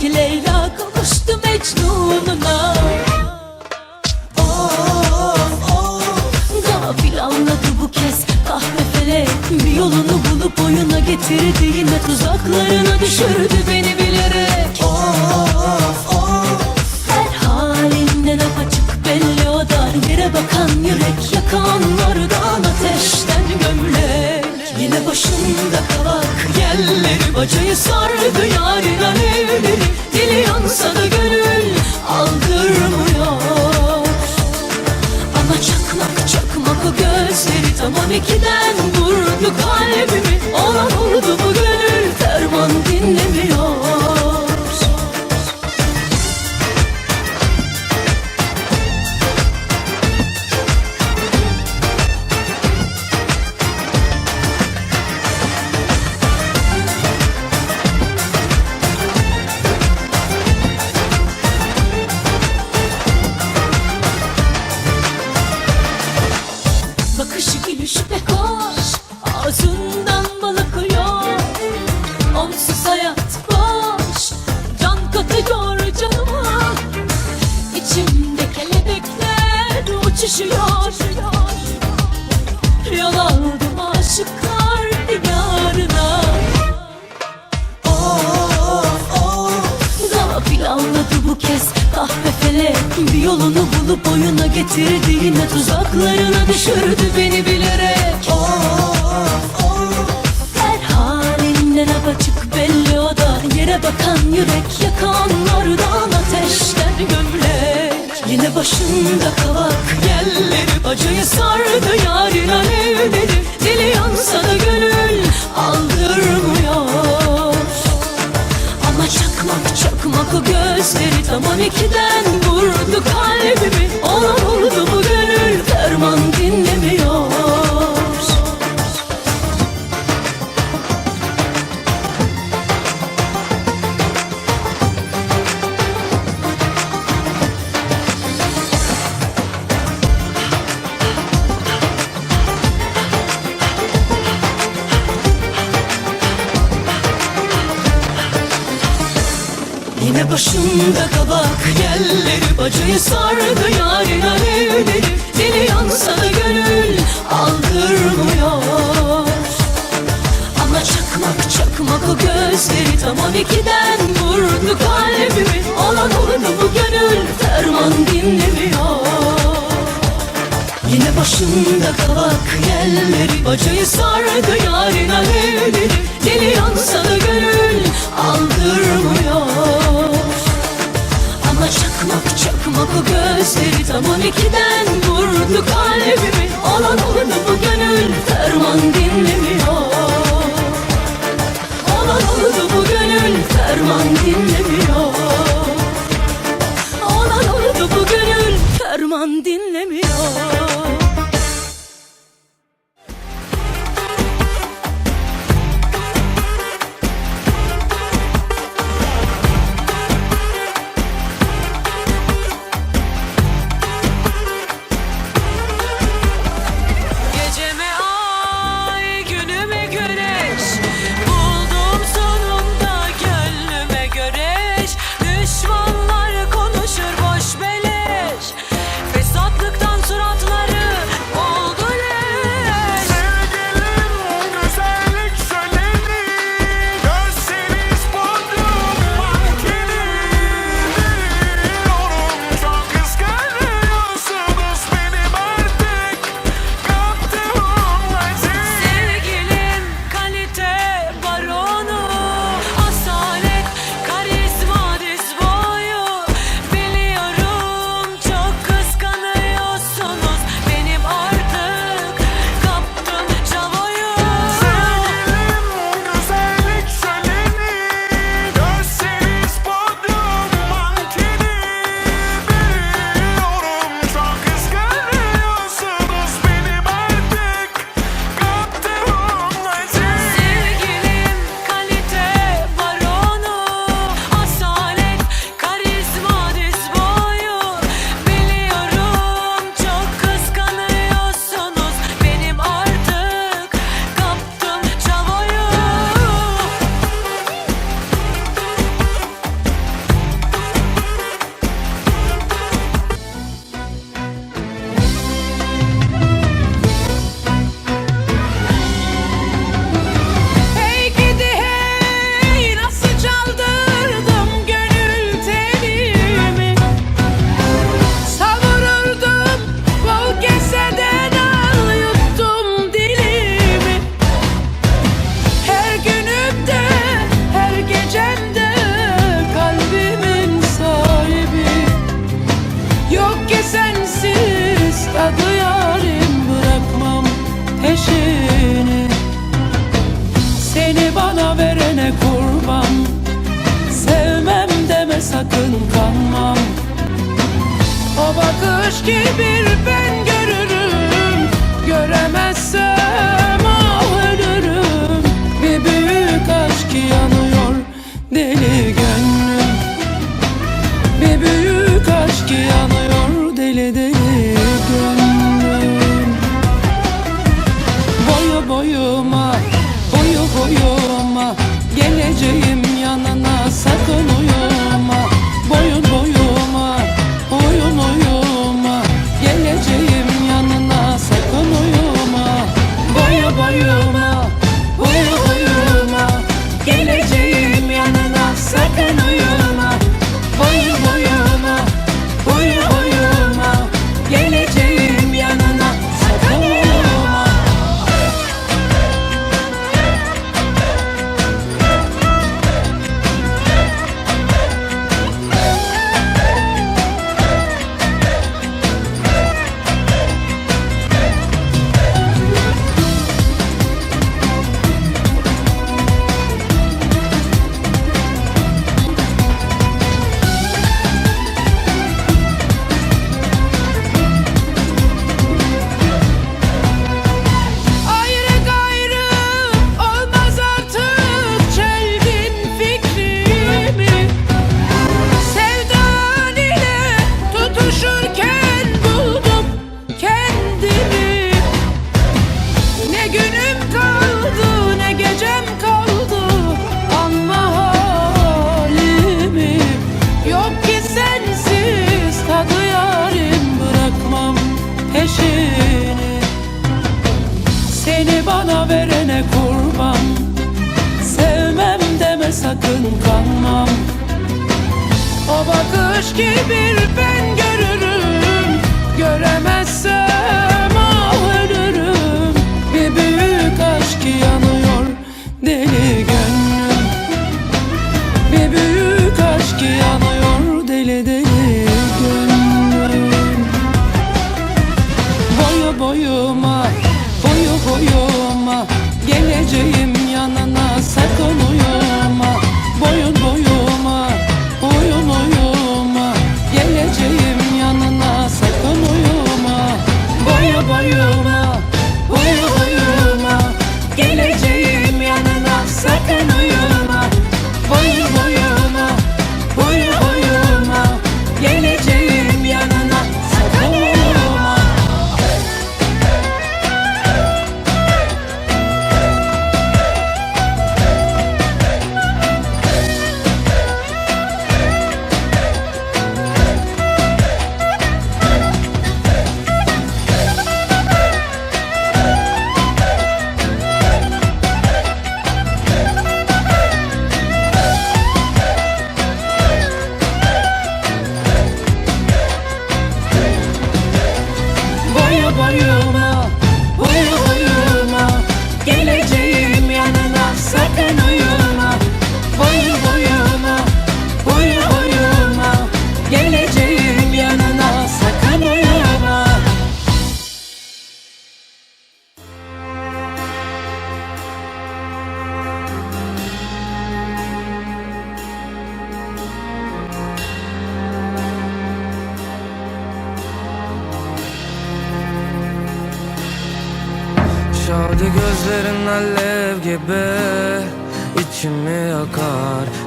ki Leyla kavuştu Mecnun'una. Of of. Gafil anladı bu kez. Kahve felek Bir yolunu bulup oyuna getirdi. Yine tuzaklarına düşürdü beni bilerek. Of of. Her halinden apaçık belli o da Yere bakan yürek yakanlardan ateşten gömlek Yine başında kavak Yerleri bacayı sardı yarın alevleri Dili yansa da gönül aldırmıyor. Ama çakmak çakmak o gözleri tam on ikiden vurdu kalbimi. Olan oldu bu uçuşuyor Yol aldım aşıklar diyarına Gafil anladı bu kez. Kahve felek Bir yolunu bulup oyuna getirdi Yine tuzaklarına düşürdü beni bilerek. Her halinden apaçık belli o da. Yere bakan yürek yakanlardan ateşten gömlek Yine başında kavak Yerleri bacayı sardı yarın alevleri Dili yansa da gönül aldırmıyor. Ama çakmak çakmak o gözleri tam on ikiden vurdu kalbimi. Olan oldu bu gönül ferman dinlemiyor Yine başımda kabak Yerleri bacayı sardı yarın alevleri Dili yansa da gönül aldırmıyor. Ama çakmak çakmak o gözleri Tam on ikiden vurdu kalbimi. Olan oldu bu gönül ferman dinlemiyor Yine başımda kavak Yerleri bacayı sardı yarın alevleri. Dili yansa da gönül aldırmıyor. Ama çakmak çakmak o gözleri Tam on ikiden vurdu kalbimi. Olan oldu bu gönül ferman dinlemiyor. Olan oldu bu gönül ferman dinlemiyor. Olan oldu bu gönül ferman dinlemiyor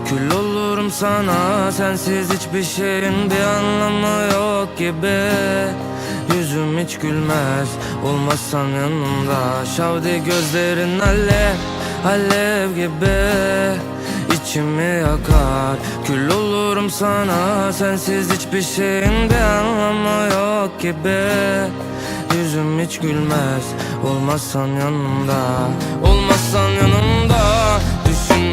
Kül olurum sana sensiz hiçbir şeyin bir anlamı yok gibi. Yüzüm hiç gülmez olmazsan yanımda. Şavdi gözlerin alev alev gibi. İçimi yakar. Kül olurum sana sensiz hiçbir şeyin bir anlamı yok gibi. Yüzüm hiç gülmez olmazsan yanımda. Olmazsan yanımda.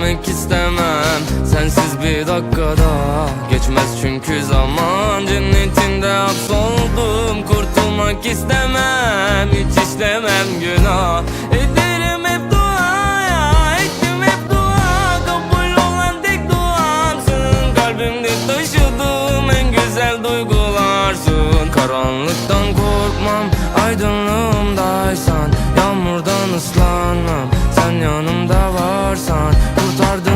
Ölmek istemem. Sensiz bir dakikada Geçmez çünkü zaman cennetinde hapsoldum. Kurtulmak istemem hiç işlemem günah. Ederim hep duaya ettim hep dua. Kabul olan tek duamsın Kalbimde taşıdığım en güzel duygularsın Karanlıktan korkmam aydınlığımdaysan Yağmurdan ıslanmam. Sen yanımda varsan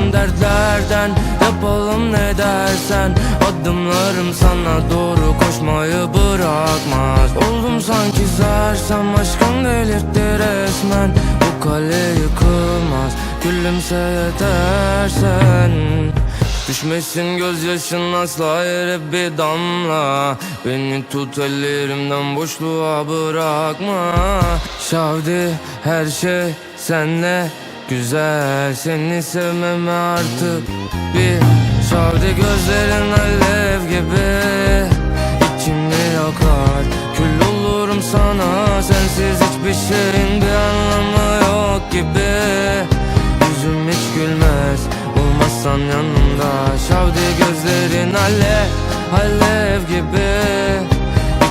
Uzağım dertlerden Yapalım ne dersen. Adımlarım sana doğru koşmayı bırakmaz. Oldum sanki sersem aşkım delirtti resmen. Bu kale yıkılmaz Gülümse yetersen. Düşmesin gözyaşın asla yere bir damla. Beni tut ellerimden boşluğa bırakma. Şavdi her şey senle güzel Seni sevmeme artık. Bir Şavdi gözlerin alev gibi. İçimi yakar. Kül olurum sana Sensiz hiçbir şeyin bir anlamı yok gibi. Yüzüm hiç gülmez Olmazsan yanımda. Şavdi gözlerin alev Alev gibi.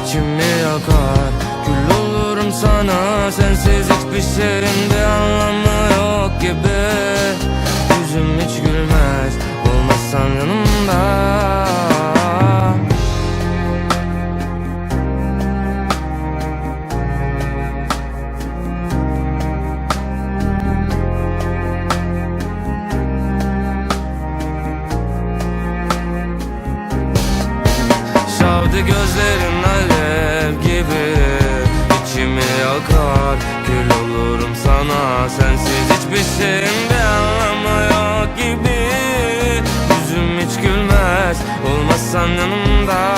İçimi yakar. Kül olurum sana Sensiz hiçbir şeyin bir anlamı gibi. Yüzüm hiç gülmez Olmazsan yanımda. Şavdı gözlerin alev gibi. İçimi yakar Kül olurum sana Sensiz hiçbir şeyin bir anlamı yok gibi. Yüzüm hiç gülmez Olmazsan yanımda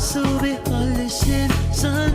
nasıl bir hallesin sen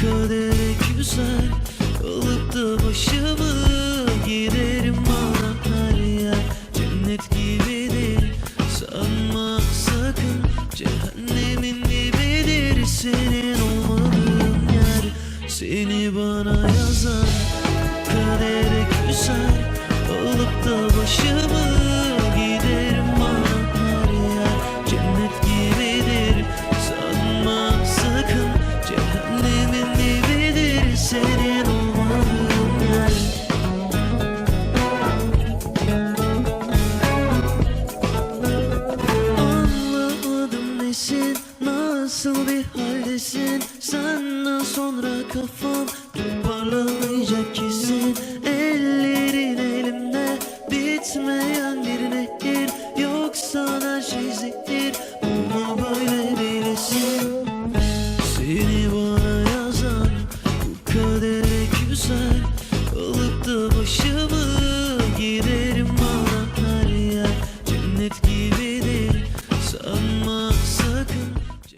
kadere güzel Alıp da başımı microphone